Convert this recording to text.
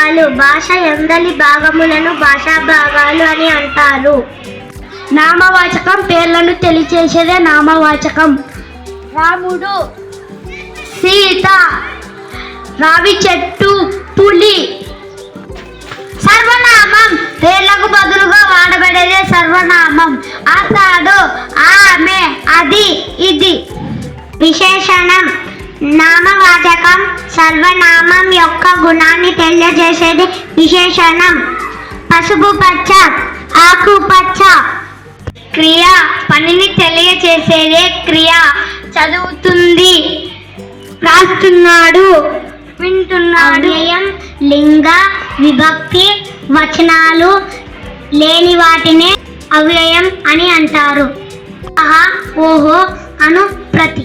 భాగాలు భాష ఎందలి భాగములను భాషా భాగాలు అని అంటారు. నామవాచకం పేర్లను తెలియచేసేదే నామవాచకం. రాముడు సీత రావి చెట్టు పులి. సర్వనామం పేర్లకు బదులుగా వాడబడేదే సర్వనామం. అతడు ఆమె అది ఇది. విశేషణం నామవాచకం సర్వనామం. యొక్క గుణాన్ని తెలియజేసేది విశేషణం. పసుపు పచ్చ ఆకుపచ్చ క్రియ పనిని తెలియజేసేదే క్రియ. చదువుతుంది రాస్తున్నాడు వింటున్నాడు. వ్యయం లింగ విభక్తి వచనాలు లేని వాటినే అవ్యయం అని అంటారు. ఆహా ఓహో అను ప్రతి